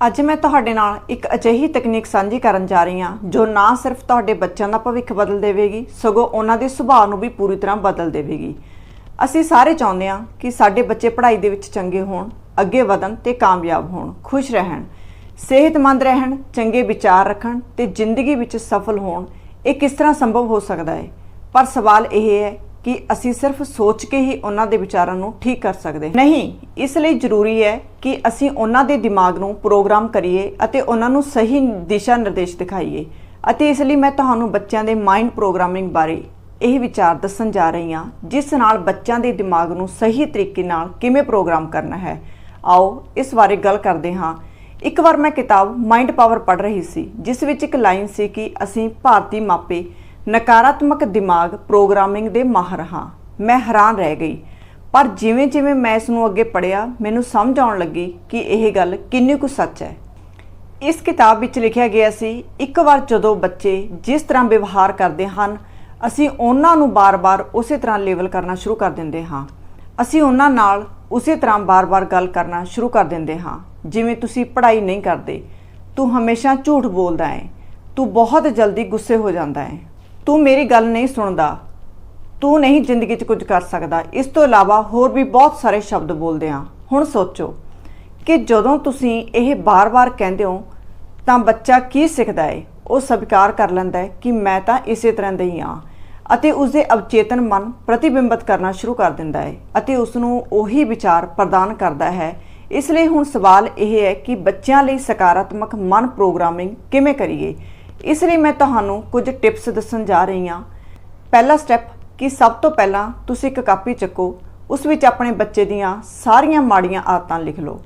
ਅੱਜ ਮੈਂ ਤੁਹਾਡੇ ਨਾਲ ਇੱਕ ਅਜਿਹੀ ਤਕਨੀਕ ਸਾਂਝੀ ਕਰਨ ਜਾ ਰਹੀ ਹਾਂ, ਜੋ ਨਾ ਸਿਰਫ ਤੁਹਾਡੇ ਬੱਚਿਆਂ ਦਾ ਭਵਿੱਖ ਬਦਲ ਦੇਵੇਗੀ, ਸਗੋਂ ਉਹਨਾਂ ਦੇ ਸੁਭਾਅ ਨੂੰ ਵੀ ਪੂਰੀ ਤਰ੍ਹਾਂ ਬਦਲ ਦੇਵੇਗੀ। ਅਸੀਂ ਸਾਰੇ ਚਾਹੁੰਦੇ ਹਾਂ ਕਿ ਸਾਡੇ ਬੱਚੇ ਪੜ੍ਹਾਈ ਦੇ ਵਿੱਚ ਚੰਗੇ ਹੋਣ, ਅੱਗੇ ਵਧਣ ਤੇ ਕਾਮਯਾਬ ਹੋਣ, ਖੁਸ਼ ਰਹਿਣ, ਸਿਹਤਮੰਦ ਰਹਿਣ, ਚੰਗੇ ਵਿਚਾਰ ਰੱਖਣ ਤੇ ਜ਼ਿੰਦਗੀ ਵਿੱਚ ਸਫਲ ਹੋਣ। ਇਹ ਕਿਸ ਤਰ੍ਹਾਂ ਸੰਭਵ ਹੋ ਸਕਦਾ ਹੈ? ਪਰ ਸਵਾਲ ਇਹ ਹੈ ਕਿ ਅਸੀਂ ਸਿਰਫ ਸੋਚ ਕੇ ਹੀ ਉਹਨਾਂ ਦੇ ਵਿਚਾਰਾਂ ਨੂੰ ਠੀਕ ਕਰ ਸਕਦੇ। ਨਹੀਂ, ਇਸ ਲਈ ਜ਼ਰੂਰੀ ਹੈ ਕਿ ਅਸੀਂ ਉਹਨਾਂ ਦੇ ਦਿਮਾਗ ਨੂੰ ਪ੍ਰੋਗਰਾਮ ਕਰੀਏ ਅਤੇ ਉਹਨਾਂ ਨੂੰ ਸਹੀ ਦਿਸ਼ਾ ਨਿਰਦੇਸ਼ ਦਿਖਾਈਏ ਅਤੇ ਇਸ ਲਈ ਮੈਂ ਤੁਹਾਨੂੰ ਬੱਚਿਆਂ ਦੇ ਮਾਈਂਡ ਪ੍ਰੋਗਰਾਮਿੰਗ ਬਾਰੇ ਇਹ ਵਿਚਾਰ ਦੱਸਣ ਜਾ ਰਹੀ ਹਾਂ, ਜਿਸ ਨਾਲ ਬੱਚਿਆਂ ਦੇ ਦਿਮਾਗ ਨੂੰ ਸਹੀ ਤਰੀਕੇ ਨਾਲ ਕਿਵੇਂ ਪ੍ਰੋਗਰਾਮ ਕਰਨਾ ਹੈ। ਆਓ, ਇਸ ਬਾਰੇ ਗੱਲ ਕਰਦੇ ਹਾਂ। ਇੱਕ ਵਾਰ ਮੈਂ ਕਿਤਾਬ ਮਾਈਂਡ ਪਾਵਰ ਪੜ੍ਹ ਰਹੀ ਸੀ, ਜਿਸ ਵਿੱਚ ਇੱਕ ਲਾਈਨ ਸੀ ਕਿ ਅਸੀਂ ਭਾਰਤੀ ਮਾਪੇ ਨਕਾਰਾਤਮਕ ਦਿਮਾਗ ਪ੍ਰੋਗਰਾਮਿੰਗ ਦੇ ਮਾਹਰ ਹਾਂ। ਮੈਂ ਹੈਰਾਨ ਰਹਿ ਗਈ। ਪਰ ਜਿਵੇਂ ਜਿਵੇਂ ਮੈਂ ਇਸ ਨੂੰ ਅੱਗੇ ਪੜ੍ਹਿਆ, ਮੈਨੂੰ ਸਮਝ ਆਉਣ ਲੱਗੀ ਕਿ ਇਹ ਗੱਲ ਕਿੰਨੀ ਕੁ ਸੱਚ ਹੈ। ਇਸ ਕਿਤਾਬ ਵਿੱਚ ਲਿਖਿਆ ਗਿਆ ਸੀ, ਇੱਕ ਵਾਰ ਜਦੋਂ ਬੱਚੇ ਜਿਸ ਤਰ੍ਹਾਂ ਵਿਵਹਾਰ ਕਰਦੇ ਹਨ, ਅਸੀਂ ਉਹਨਾਂ ਨੂੰ ਬਾਰ-ਬਾਰ ਉਸੇ ਤਰ੍ਹਾਂ ਲੇਵਲ ਕਰਨਾ ਸ਼ੁਰੂ ਕਰ ਦਿੰਦੇ ਹਾਂ। ਅਸੀਂ ਉਹਨਾਂ ਨਾਲ ਉਸੇ ਤਰ੍ਹਾਂ ਬਾਰ-ਬਾਰ ਗੱਲ ਕਰਨਾ ਸ਼ੁਰੂ ਕਰ ਦਿੰਦੇ ਹਾਂ। ਜਿਵੇਂ ਤੁਸੀਂ ਪੜ੍ਹਾਈ ਨਹੀਂ ਕਰਦੇ, ਤੂੰ ਹਮੇਸ਼ਾ ਝੂਠ ਬੋਲਦਾ ਹੈ। ਤੂੰ ਬਹੁਤ ਜਲਦੀ ਗੁੱਸੇ ਹੋ ਜਾਂਦਾ ਹੈ। ਤੂੰ ਮੇਰੀ ਗੱਲ ਨਹੀਂ ਸੁਣਦਾ। ਤੂੰ ਨਹੀਂ ਜ਼ਿੰਦਗੀ 'ਚ ਕੁਝ ਕਰ ਸਕਦਾ। ਇਸ ਤੋਂ ਇਲਾਵਾ ਹੋਰ ਵੀ ਬਹੁਤ ਸਾਰੇ ਸ਼ਬਦ ਬੋਲਦੇ ਆ। ਹੁਣ ਸੋਚੋ ਕਿ ਜਦੋਂ ਤੁਸੀਂ ਇਹ ਬਾਰ-ਬਾਰ ਕਹਿੰਦੇ ਹੋ, ਤਾਂ ਬੱਚਾ ਕੀ ਸਿੱਖਦਾ ਹੈ ਉਹ ਸਵੀਕਾਰ ਕਰ ਲੈਂਦਾ ਹੈ ਕਿ ਮੈਂ ਤਾਂ ਇਸੇ ਤਰ੍ਹਾਂ ਦਾ ਹੀ ਹਾਂ ਅਤੇ ਉਸਦੇ ਅਵਚੇਤਨ ਮਨ ਪ੍ਰਤੀਬਿੰਬਤ ਕਰਨਾ ਸ਼ੁਰੂ ਕਰ ਦਿੰਦਾ ਹੈ ਅਤੇ ਉਸ ਨੂੰ ਉਹੀ ਵਿਚਾਰ ਪ੍ਰਦਾਨ ਕਰਦਾ ਹੈ। ਇਸ ਲਈ ਹੁਣ ਸਵਾਲ ਇਹ ਹੈ ਕਿ ਬੱਚਿਆਂ ਲਈ ਸਕਾਰਾਤਮਕ ਮਨ ਪ੍ਰੋਗਰਾਮਿੰਗ ਕਿਵੇਂ ਕਰੀਏ? ਇਸ ਲਈ ਮੈਂ ਤੁਹਾਨੂੰ ਕੁਝ ਟਿਪਸ ਦੱਸਣ ਜਾ ਰਹੀ ਹਾਂ। ਪਹਿਲਾ ਸਟੈਪ ਕਿ ਸਭ ਤੋਂ ਪਹਿਲਾਂ ਤੁਸੀਂ ਇੱਕ ਕਾਪੀ ਚੱਕੋ, ਉਸ ਵਿੱਚ ਆਪਣੇ ਬੱਚੇ ਦੀਆਂ ਸਾਰੀਆਂ ਮਾੜੀਆਂ ਆਦਤਾਂ ਲਿਖ ਲਓ।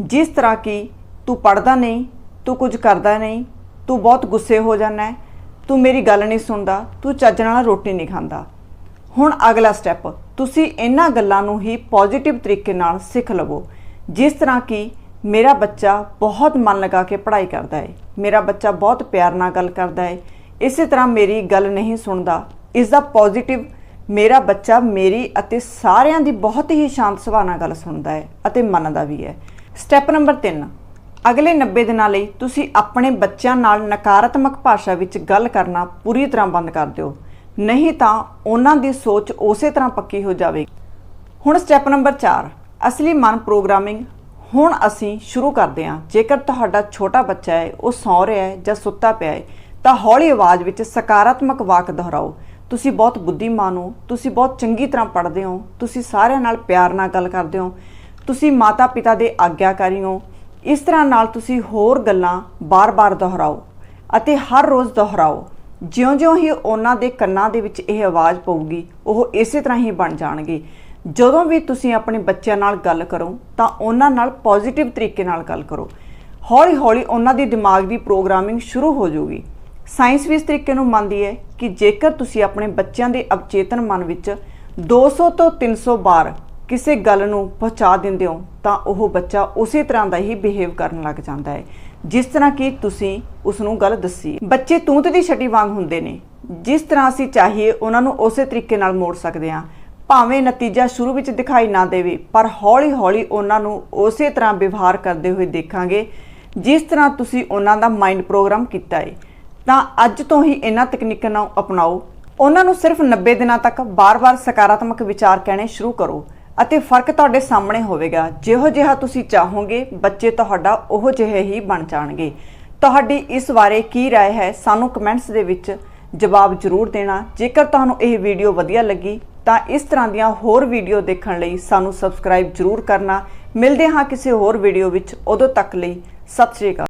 ਜਿਸ ਤਰ੍ਹਾਂ ਕਿ ਤੂੰ ਪੜਦਾ ਨਹੀਂ, ਤੂੰ ਕੁਝ ਕਰਦਾ ਨਹੀਂ, ਤੂੰ ਬਹੁਤ ਗੁੱਸੇ ਹੋ ਜਾਂਦਾ ਤੂੰ ਮੇਰੀ ਗੱਲ ਨਹੀਂ ਸੁਣਦਾ, ਤੂੰ ਚੱਜ ਨਾਲ ਰੋਟੀ ਨਹੀਂ ਖਾਂਦਾ। ਹੁਣ ਅਗਲਾ ਸਟੈਪ ਤੁਸੀਂ ਇਹਨਾਂ ਗੱਲਾਂ ਨੂੰ ਹੀ ਪੋਜ਼ਿਟਿਵ ਤਰੀਕੇ ਨਾਲ ਸਿੱਖ ਲਵੋ। ਜਿਸ ਤਰ੍ਹਾਂ ਕਿ ਮੇਰਾ ਬੱਚਾ ਬਹੁਤ ਮਨ ਲਗਾ ਕੇ ਪੜ੍ਹਾਈ ਕਰਦਾ ਹੈ ਮੇਰਾ ਬੱਚਾ ਬਹੁਤ ਪਿਆਰ ਨਾਲ ਗੱਲ ਕਰਦਾ ਹੈ ਇਸੇ ਤਰ੍ਹਾਂ ਮੇਰੀ ਗੱਲ ਨਹੀਂ ਸੁਣਦਾ। ਇਸ ਦਾ ਪੋਜ਼ਿਟਿਵ ਮੇਰਾ ਬੱਚਾ ਮੇਰੀ ਅਤੇ ਸਾਰਿਆਂ ਦੀ ਬਹੁਤ ਹੀ ਸ਼ਾਂਤ ਸੁਭਾਅ ਨਾਲ ਗੱਲ ਸੁਣਦਾ ਹੈ ਅਤੇ ਮੰਨਦਾ ਵੀ ਹੈ ਸਟੈਪ ਨੰਬਰ 3 ਅਗਲੇ 90 ਦਿਨਾਂ ਲਈ ਤੁਸੀਂ ਆਪਣੇ ਬੱਚਿਆਂ ਨਾਲ ਨਕਾਰਾਤਮਕ ਭਾਸ਼ਾ ਵਿੱਚ ਗੱਲ ਕਰਨਾ ਪੂਰੀ ਤਰ੍ਹਾਂ ਬੰਦ ਕਰ ਦਿਓ। ਨਹੀਂ ਤਾਂ ਉਹਨਾਂ ਦੀ ਸੋਚ ਉਸੇ ਤਰ੍ਹਾਂ ਪੱਕੀ ਹੋ ਜਾਵੇਗੀ। ਹੁਣ ਸਟੈਪ ਨੰਬਰ 4 ਅਸਲੀ ਮਨ ਪ੍ਰੋਗਰਾਮਿੰਗ ਹੁਣ ਅਸੀਂ ਸ਼ੁਰੂ ਕਰਦੇ ਹਾਂ। ਜੇਕਰ ਤੁਹਾਡਾ ਛੋਟਾ ਬੱਚਾ ਹੈ, ਉਹ ਸੌਂ ਰਿਹਾ ਹੈ ਜਾਂ ਸੁੱਤਾ ਪਿਆ ਹੈ, ਤਾਂ ਹੌਲੀ ਆਵਾਜ਼ ਵਿੱਚ ਸਕਾਰਾਤਮਕ ਵਾਕ ਦੁਹਰਾਓ। ਤੁਸੀਂ ਬਹੁਤ ਬੁੱਧੀਮਾਨ ਹੋ, ਤੁਸੀਂ ਬਹੁਤ ਚੰਗੀ ਤਰ੍ਹਾਂ ਪੜ੍ਹਦੇ ਹੋ, ਤੁਸੀਂ ਸਾਰਿਆਂ ਨਾਲ ਪਿਆਰ ਨਾਲ ਗੱਲ ਕਰਦੇ ਹੋ, ਤੁਸੀਂ ਮਾਤਾ-ਪਿਤਾ ਦੇ ਆਗਿਆਕਾਰੀ ਹੋ, ਇਸ ਤਰ੍ਹਾਂ ਨਾਲ ਤੁਸੀਂ ਹੋਰ ਗੱਲਾਂ ਬਾਰ-ਬਾਰ ਦੁਹਰਾਓ ਅਤੇ ਹਰ ਰੋਜ਼ ਦੁਹਰਾਓ। ਜਿਉਂ-ਜਿਉਂ ਹੀ ਉਹਨਾਂ ਦੇ ਕੰਨਾਂ ਦੇ ਵਿੱਚ ਇਹ ਆਵਾਜ਼ ਪਊਗੀ, ਉਹ ਇਸੇ ਤਰ੍ਹਾਂ ਹੀ ਬਣ ਜਾਣਗੇ। ਜਦੋਂ ਵੀ ਤੁਸੀਂ ਆਪਣੇ ਬੱਚਿਆਂ ਨਾਲ ਗੱਲ ਕਰੋ, ਤਾਂ ਉਹਨਾਂ ਨਾਲ ਪੋਜ਼ਿਟਿਵ ਤਰੀਕੇ ਨਾਲ ਗੱਲ ਕਰੋ। ਹੌਲੀ-ਹੌਲੀ ਉਹਨਾਂ ਦੀ ਦਿਮਾਗ ਦੀ ਪ੍ਰੋਗਰਾਮਿੰਗ ਸ਼ੁਰੂ ਹੋ ਜਾਊਗੀ। ਸਾਇੰਸ ਵੀ ਇਸ ਤਰੀਕੇ ਨੂੰ ਮੰਨਦੀ ਹੈ ਕਿ ਜੇਕਰ ਤੁਸੀਂ ਆਪਣੇ ਬੱਚਿਆਂ ਦੇ ਅਵਚੇਤਨ ਮਨ ਵਿੱਚ 200 ਤੋਂ 300 ਵਾਰ ਕਿਸੇ ਗੱਲ ਨੂੰ ਪਹੁੰਚਾ ਦਿੰਦੇ ਹੋ, ਤਾਂ ਉਹ ਬੱਚਾ ਉਸੇ ਤਰ੍ਹਾਂ ਦਾ ਹੀ ਬਿਹੇਵ ਕਰਨ ਲੱਗ ਜਾਂਦਾ ਹੈ, ਜਿਸ ਤਰ੍ਹਾਂ ਕਿ ਤੁਸੀਂ ਉਸ ਨੂੰ ਗੱਲ ਦੱਸੀ। ਬੱਚੇ ਤੂੰਤ ਦੀ ਛਟੀ ਵਾਂਗ ਹੁੰਦੇ ਨੇ। ਜਿਸ ਤਰ੍ਹਾਂ ਅਸੀਂ ਚਾਹੀਏ, ਉਹਨਾਂ ਨੂੰ ਉਸੇ ਤਰੀਕੇ ਨਾਲ ਮੋੜ ਸਕਦੇ ਹਾਂ। ਭਾਵੇਂ ਨਤੀਜਾ ਸ਼ੁਰੂ ਵਿੱਚ ਦਿਖਾਈ ਨਾ ਦੇਵੇ ਪਰ ਹੌਲੀ-ਹੌਲੀ ਉਹਨਾਂ ਨੂੰ ਉਸੇ ਤਰ੍ਹਾਂ ਵਿਵਹਾਰ ਕਰਦੇ ਹੋਏ ਦੇਖਾਂਗੇ ਜਿਸ ਤਰ੍ਹਾਂ ਤੁਸੀਂ ਉਹਨਾਂ ਦਾ ਮਾਈਂਡ ਪ੍ਰੋਗਰਾਮ ਕੀਤਾ ਹੈ ਤਾਂ ਅੱਜ ਤੋਂ ਹੀ ਇਹਨਾਂ ਤਕਨੀਕਾਂ ਨੂੰ ਅਪਣਾਓ ਉਹਨਾਂ ਨੂੰ ਸਿਰਫ 90 ਦਿਨਾਂ ਤੱਕ ਬਾਰ-ਬਾਰ ਸਕਾਰਾਤਮਕ ਵਿਚਾਰ ਕਹਿਣੇ ਸ਼ੁਰੂ ਕਰੋ ਅਤੇ ਫਰਕ ਤੁਹਾਡੇ ਸਾਹਮਣੇ ਹੋਵੇਗਾ ਜਿਹੋ ਜਿਹਾ ਤੁਸੀਂ ਚਾਹੋਗੇ ਬੱਚੇ ਤੁਹਾਡਾ ਉਹ ਜਿਹੇ ਹੀ ਬਣ ਜਾਣਗੇ ਤੁਹਾਡੀ ਇਸ ਬਾਰੇ ਕੀ رائے ਹੈ ਸਾਨੂੰ ਕਮੈਂਟਸ ਦੇ ਵਿੱਚ ਜਵਾਬ ਜ਼ਰੂਰ ਦੇਣਾ। ਜੇਕਰ ਤੁਹਾਨੂੰ ਇਹ ਵੀਡੀਓ ਵਧੀਆ ਲੱਗੀ, ਤਾਂ ਇਸ ਤਰ੍ਹਾਂ ਦੀਆਂ ਹੋਰ ਵੀਡੀਓ ਦੇਖਣ ਲਈ ਸਾਨੂੰ ਸਬਸਕ੍ਰਾਈਬ ਜ਼ਰੂਰ ਕਰਨਾ। ਮਿਲਦੇ ਹਾਂ ਕਿਸੇ ਹੋਰ ਵੀਡੀਓ ਵਿੱਚ। ਉਦੋਂ ਤੱਕ ਲਈ ਸਤਿ ਸ਼੍ਰੀ ਅਕਾਲ।